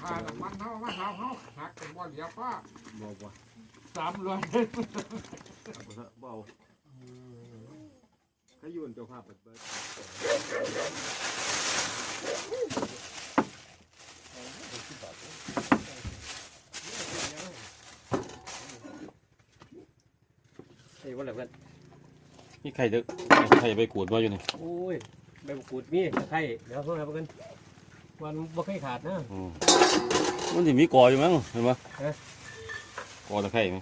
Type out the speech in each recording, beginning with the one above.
ค่าน้ำมันเฮามาเฮาเฮาหักกันบ่เหลือป้าบอกว่าสามร้อยเอาบ่ซะบ่เอาเขาอยู่เป็นเจ้าภาพเปิดเบิดไอ้วันละเพื่อนนี่ไข่เด้อไข่ไปขูดมาอยู่นี่โอ้ยใบมะกรูดมีตะไคร้เดี๋ยวเข้ามากัน วันบ่เคยขาดนะอืมมันสิมีกออยู่มั้งเห็นปะเอ๊ะกอตะไคร่ไหม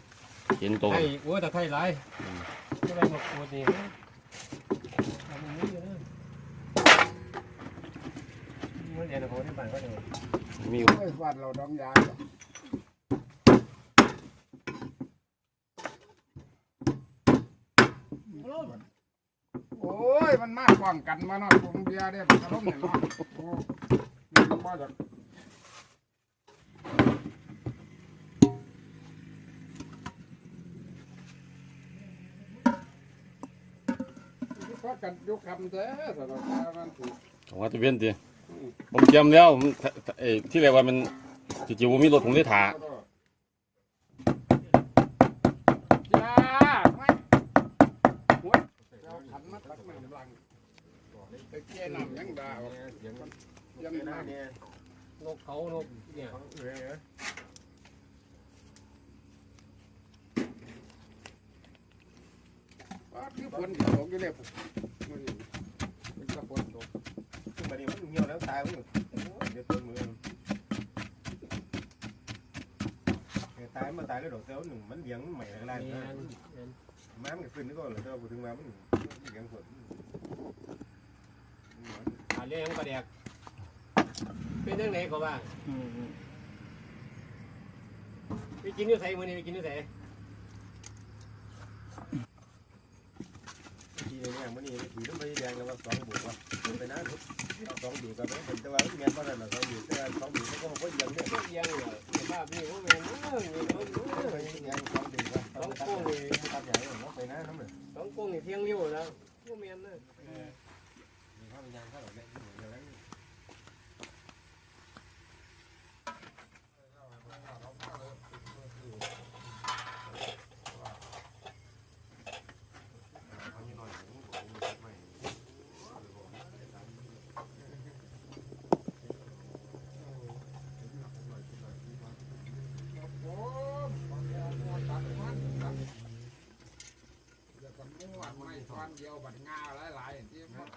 เห็นตรงไข่โอ้ยตะไคร้หลายใบมะกรูดนี่ทำอย่างนี้อยู่นะมันเรียนของที่บ้านก็ได้มีโอ้ยวันเราดองยาโอ้ย มันมากกว่างกันมาเนาะผมเบียร์เนี่ยมันอารมณ์เนี่ยเนาะโอ้ นี่ก็บ่จะก็กันยกคำแท้สำหรับมันถูกของว่าตะเวียนตีผมเตรียมแล้วผมเอ้ยที่เรียกว่ามันจริงๆผมมีรถผมได้ถาจ้าไม่หัวเราขันมาตักน้ำลังไปเกี่ยน้ำยังดาว ยังน้ำเนี่ยนกเขานกเนี่ยเอ้ยว่าคือฝนที่ตกอยู่เลยมันเป็นกระฝนตกขึ้นมานี่มันเหี่ยวแล้วตายมันอยู่เดี๋ยวต้นมือตายมันตายแล้วดอกเต้าหนึ่งมันเลี้ยงใหม่อะไรเนียนะนม้ามันก็ขึ้นนี่ก็เลยเจ้าถึงมามันเลี้ยงฝนหาเลี้ยงปลาแดก เป็นเรื่องไหนก็บ้างไปกินอยู่ไสมื้อนี้ไปกินอยู่ไสทีนี้มันนี่ถือต้องไปแดงแล้วว่าสองบุกว่าไปนะสองบุกกันเป็นแต่ว่าเมียนบ้านเราสองบุกแต่สองบุกก็เขาก็ยังเนี่ยเอียังเหรอสภาพนี่บ่แม่นเด้อนี่เด้อเด้อไปยังสองบุกว่าสองโค้งเลยตัดใหญ่เราไปนะน้ำเลยสองกงนี่เที่ยงเลี้ยวแล้วบ่แม่นเด้อมีข้าวเป็นยางข้าวหล่อเล็กอยู่อย่างนั้น โอ้ยมัวตัดมันตัดเดี๋ยวก็มั่ว ไม่ทอนเดียวบัดงาหลายๆที่มัน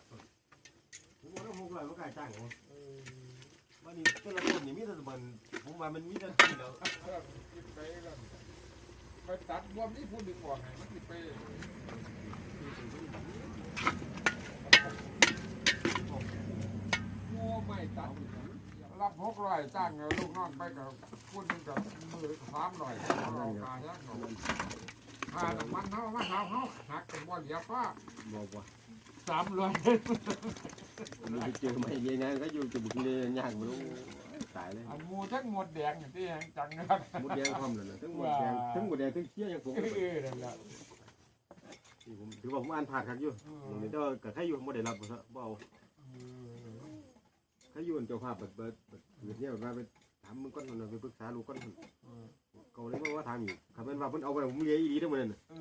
ผมว่าต้องมุกเลยมันกลายจ้างผมวันนี้แต่ละต้นนี่มีแต่มันผมว่ามันมีแต่ที่เราเพิ่มขึ้นไปแล้วไปตัดบวมนี่พูดดึงออกไงมันติดไปโง่ไม่ตัดรับหกร้อยจ้างเงินลูกน้องไปกับพูดหนึงกับมือสามร้อยเอาการยักห น่อยค่าน้ำมันเฮามาเฮาเฮาหักกันบ่เหลือป้าบอกว่าสามร้อยมันไปเจอไม่เยอะนะก็อยู่จะบุกเลยยากไม่รู้ตายเลยอันหมูทั้งหมดแดงที่ยังจังนะครับหมดแดงพร้อมเลยนะทั้งหมดแดงทั้งหมดแดงทั้งเชี่ยยังผมเออนั่นแหละผมถือว่าผมอ่านผ่านครับอยู่ผมนี่แต่ว่ากับใครอยู่ผมไม่ได้รับบ่ซะบ่เอาใครอยู่เป็นเจ้าภาพเปิดเปิดเปิดเปิดเนี่ยว่าไปถามมึงก้อนมันไปปรึกษาลูกก้อนมัน เขาเลยว่าถามอีกคำเป็นว่าเพิ่นเอาไปผมเลี้ยอีดีทั้งหมดนั่นเออ